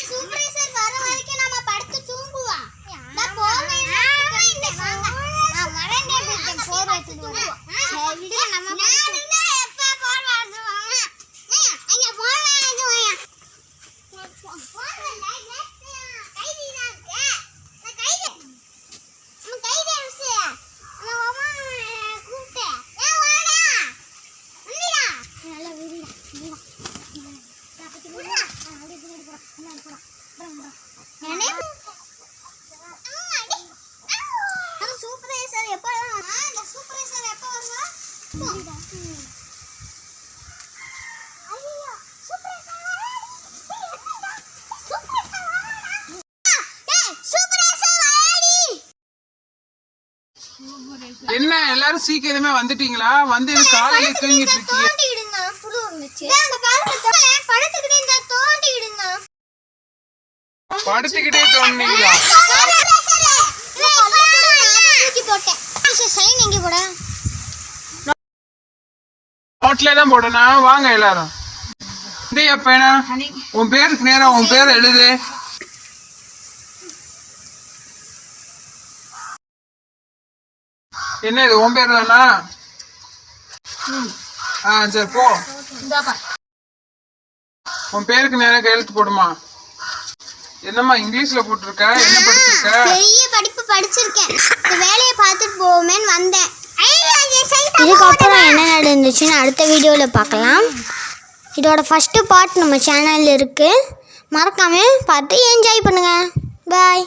Supervisor வர வரைக்கும் நம்ம படுத்து தூங்குவோம். நான் போவேன் நான் மறந்தே போயிட்டேன் போர் எடுத்துட்டு வரேன் சரி நம்ம நான் இருந்தா எப்ப போர் வருவாங்க அங்க போர் வருவாங்க போர் வரல கைதி சூப்பர்வைசர் எப்போ இந்த சூப்பர்வைசர் எப்போ வருவா? ஐயோ சூப்பர்வைசர் சூப்பர்வைசர் வாடி என்ன எல்லாரும் சீக்கிரமே வந்துட்டீங்களா? வந்து காலையில தூங்கிட்டு இருக்கீங்க. படுத்துக்கிட்டே போட? நோட்ல தான் போடணும். வாங்க எல்லாரும். அப்பேனா உன் பேருக்கு நேரா உன் பேர் எழுது. என்ன இது உன் பேர் தானா? ஆ சரி போ. உன் பேருக்கு நேரா கையெழுத்து போடுமா? என்னம்மா இங்கிலீஷ்ல போட்டிருக்க? என்ன படிச்சிருக்க? பெரிய படிப்பு படிச்சிருக்கேன். இந்த வேலையை பார்த்துட்டு போவோமேன்னு வந்தேன். இதுக்கப்புறம் என்ன நடந்துச்சுன்னு அடுத்த வீடியோவில் பார்க்கலாம். இதோட ஃபஸ்ட்டு பார்ட் நம்ம சேனலில் இருக்குது மறக்காமல் பார்த்து என்ஜாய் பண்ணுங்கள் பாய்